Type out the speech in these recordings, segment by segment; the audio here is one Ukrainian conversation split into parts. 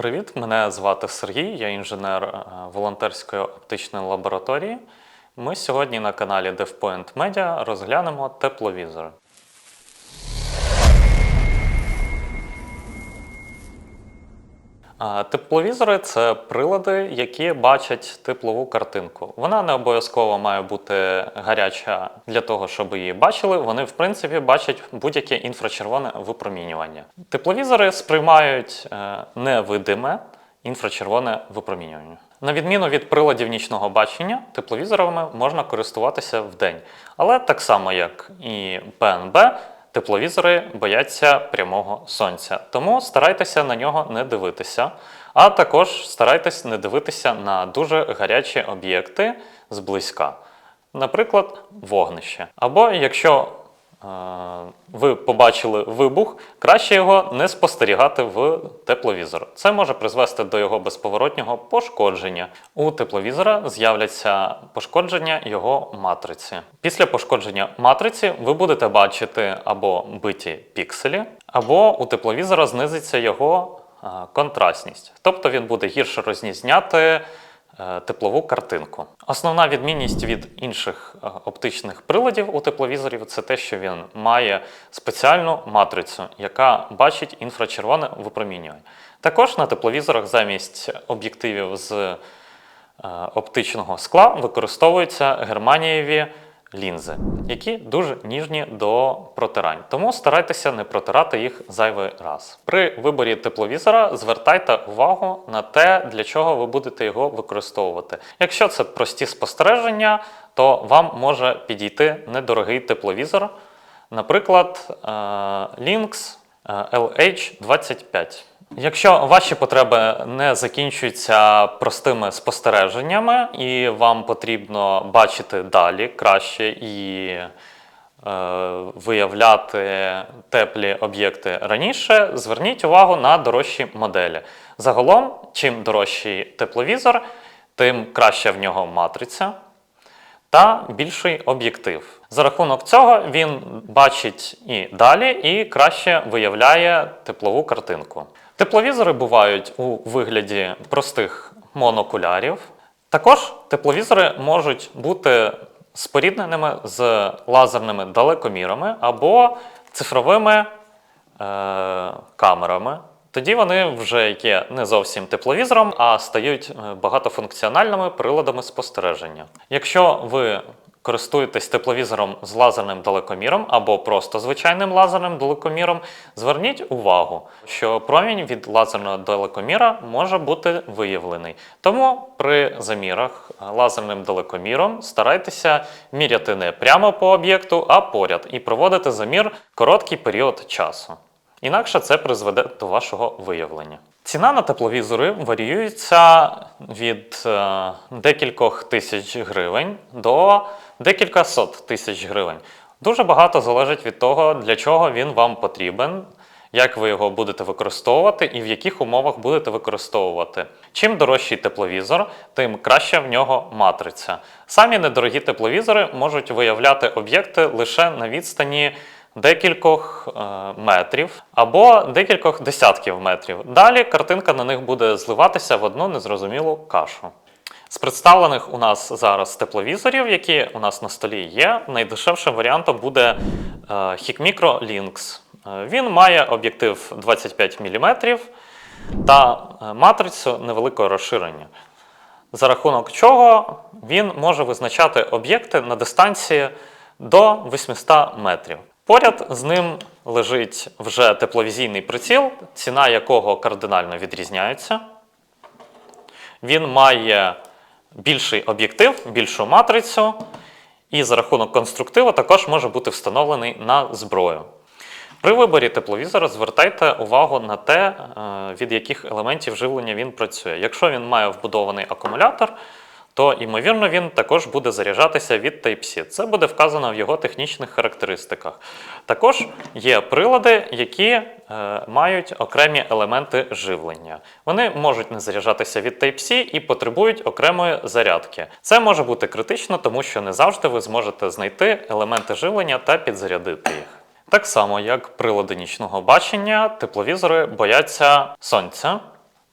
Привіт, мене звати Сергій, я інженер е, волонтерської оптичної лабораторії. Ми сьогодні на каналі DevPoint Media розглянемо тепловізори. Тепловізори це прилади, які бачать теплову картинку. Вона не обов'язково має бути гаряча для того, щоб її бачили. Вони, в принципі, бачать будь-яке інфрачервоне випромінювання. Тепловізори сприймають е, невидиме інфрачервоне випромінювання. На відміну від приладів нічного бачення, тепловізорами можна користуватися вдень. Але так само, як і ПНБ, тепловізори бояться прямого сонця. Тому старайтеся на нього не дивитися. А також старайтесь не дивитися на дуже гарячі об'єкти зблизька. Наприклад, вогнище. Або якщо ви побачили вибух, краще його не спостерігати в тепловізор. Це може призвести до його безповоротнього пошкодження. У тепловізора з'являться пошкодження його матриці. Після пошкодження матриці ви будете бачити або биті пікселі, або у тепловізора знизиться його контрастність. Тобто він буде гірше розрізняти е, теплову картинку. Основна відмінність від інших е, оптичних приладів у тепловізорів це те, що він має спеціальну матрицю, яка бачить інфрачервоне випромінювання. Також на тепловізорах замість об'єктивів з е, оптичного скла використовуються германієві лінзи, які дуже ніжні до протирань. Тому старайтеся не протирати їх зайвий раз. При виборі тепловізора звертайте увагу на те, для чого ви будете його використовувати. Якщо це прості спостереження, то вам може підійти недорогий тепловізор, наприклад, е, Lynx е, LH25. Якщо ваші потреби не закінчуються простими спостереженнями, і вам потрібно бачити далі краще і е, виявляти теплі об'єкти раніше, зверніть увагу на дорожчі моделі. Загалом, чим дорожчий тепловізор, тим краща в нього матриця та більший об'єктив. За рахунок цього він бачить і далі, і краще виявляє теплову картинку. Тепловізори бувають у вигляді простих монокулярів. Також тепловізори можуть бути спорідненими з лазерними далекомірами або цифровими е, камерами. Тоді вони вже є не зовсім тепловізором, а стають е, багатофункціональними приладами спостереження. Якщо ви користуєтесь тепловізором з лазерним далекоміром або просто звичайним лазерним далекоміром, зверніть увагу, що промінь від лазерного далекоміра може бути виявлений. Тому при замірах лазерним далекоміром старайтеся міряти не прямо по об'єкту, а поряд і проводити замір короткий період часу. Інакше це призведе до вашого виявлення. Ціна на тепловізори варіюється від е, декількох тисяч гривень до декілька сот тисяч гривень. Дуже багато залежить від того, для чого він вам потрібен, як ви його будете використовувати і в яких умовах будете використовувати. Чим дорожчий тепловізор, тим краща в нього матриця. Самі недорогі тепловізори можуть виявляти об'єкти лише на відстані декількох е, метрів або декількох десятків метрів. Далі картинка на них буде зливатися в одну незрозумілу кашу. З представлених у нас зараз тепловізорів, які у нас на столі є, найдешевшим варіантом буде е, Hikmicro Lynx. Е, Він має об'єктив 25 мм та е, матрицю невеликого розширення. За рахунок чого він може визначати об'єкти на дистанції до 800 метрів. Поряд з ним лежить вже тепловізійний приціл, ціна якого кардинально відрізняється. Він має більший об'єктив, більшу матрицю, і за рахунок конструктиву також може бути встановлений на зброю. При виборі тепловізора звертайте увагу на те, е, від яких елементів живлення він працює. Якщо він має вбудований акумулятор, то ймовірно він також буде заряджатися від Type-C. Це буде вказано в його технічних характеристиках. Також є прилади, які е, мають окремі елементи живлення. Вони можуть не заряджатися від Type-C і потребують окремої зарядки. Це може бути критично, тому що не завжди ви зможете знайти елементи живлення та підзарядити їх. Так само, як прилади нічного бачення, тепловізори бояться сонця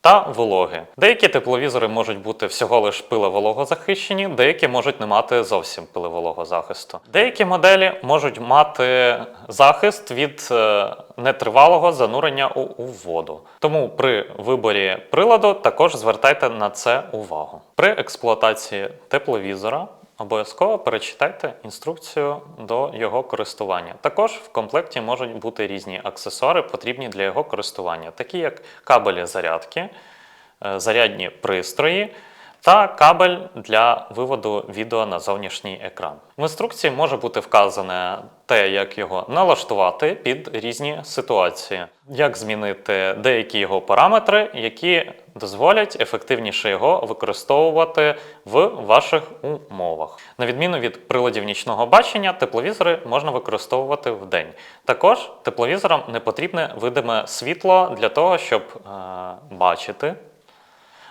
та вологи. Деякі тепловізори можуть бути всього лиш пилевологозахищені, деякі можуть не мати зовсім пилевологого захисту. Деякі моделі можуть мати захист від е, нетривалого занурення у воду. Тому при виборі приладу також звертайте на це увагу. При експлуатації тепловізора Обов'язково перечитайте інструкцію до його користування. Також в комплекті можуть бути різні аксесуари, потрібні для його користування, такі як кабелі зарядки, е, зарядні пристрої та кабель для виводу відео на зовнішній екран. В інструкції може бути вказане те, як його налаштувати під різні ситуації, як змінити деякі його параметри, які дозволять ефективніше його використовувати в ваших умовах. На відміну від приладів нічного бачення, тепловізори можна використовувати в день. Також тепловізорам не потрібне видиме світло для того, щоб е, бачити.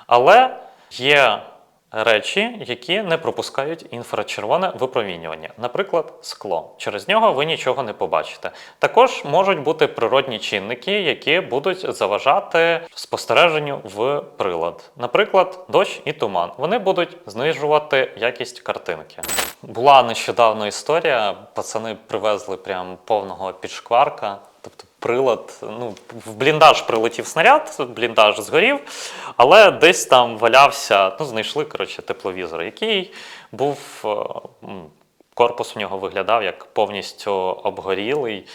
Але є речі, які не пропускають інфрачервоне випромінювання, наприклад, скло. Через нього ви нічого не побачите. Також можуть бути природні чинники, які будуть заважати спостереженню в прилад. Наприклад, дощ і туман. Вони будуть знижувати якість картинки. Була нещодавно історія, пацани привезли прям повного підшкварка. Прилад, ну, в бліндаж прилетів снаряд, бліндаж згорів, але десь там валявся, ну, знайшли, коротше, тепловізор, який був, е, корпус в нього виглядав як повністю обгорілий.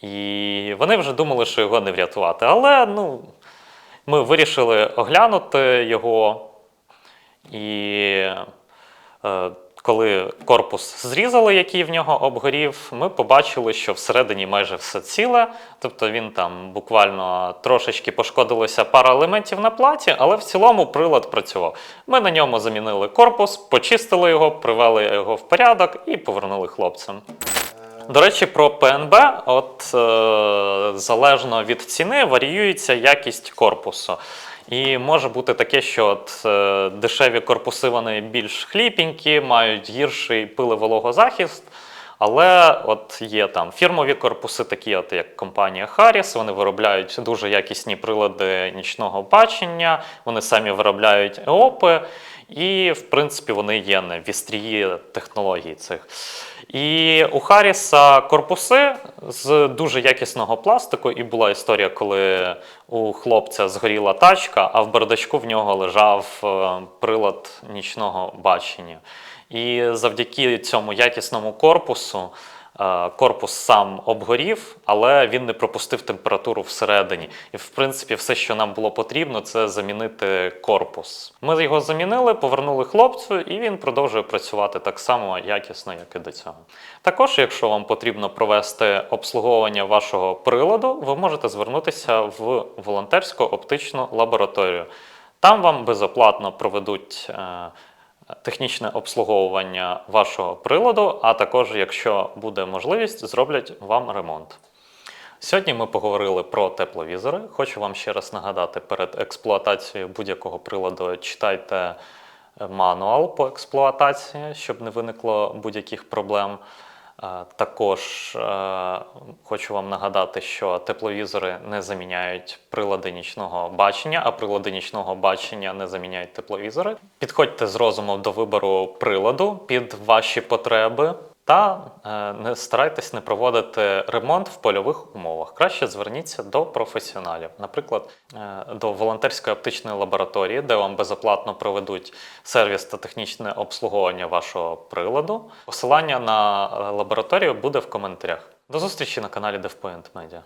І вони вже думали, що його не врятувати. Але ну, ми вирішили оглянути його. І е, коли корпус зрізали, який в нього обгорів, ми побачили, що всередині майже все ціле. Тобто він там буквально трошечки пошкодилося пара елементів на платі, але в цілому прилад працював. Ми на ньому замінили корпус, почистили його, привели його в порядок і повернули хлопцям. До речі, про ПНБ, от е, залежно від ціни, варіюється якість корпусу. І може бути таке, що от, е, дешеві корпуси вони більш хліпенькі, мають гірший пилевологозахист. Але от є там фірмові корпуси, такі от як компанія Harris, вони виробляють дуже якісні прилади нічного бачення, вони самі виробляють ЕОПи, і в принципі вони є на вістрії технологій цих. І у Харріса корпуси з дуже якісного пластику, і була історія, коли у хлопця згоріла тачка, а в бардачку в нього лежав е, прилад нічного бачення. І завдяки цьому якісному корпусу корпус сам обгорів, але він не пропустив температуру всередині. І в принципі, все, що нам було потрібно, це замінити корпус. Ми його замінили, повернули хлопцю, і він продовжує працювати так само якісно, як і до цього. Також, якщо вам потрібно провести обслуговування вашого приладу, ви можете звернутися в волонтерську оптичну лабораторію. Там вам безоплатно проведуть. Технічне обслуговування вашого приладу, а також, якщо буде можливість, зроблять вам ремонт. Сьогодні ми поговорили про тепловізори. Хочу вам ще раз нагадати, перед експлуатацією будь-якого приладу читайте е, мануал по експлуатації, щоб не виникло будь-яких проблем. Е, Також е, хочу вам нагадати, що тепловізори не заміняють прилади нічного бачення, а прилади нічного бачення не заміняють тепловізори. Підходьте з розумом до вибору приладу під ваші потреби. Та е, не старайтесь не проводити ремонт в польових умовах. Краще зверніться до професіоналів, наприклад, е, до волонтерської оптичної лабораторії, де вам безоплатно проведуть сервіс та технічне обслуговування вашого приладу. Посилання на е, лабораторію буде в коментарях. До зустрічі на каналі DevPoint Media.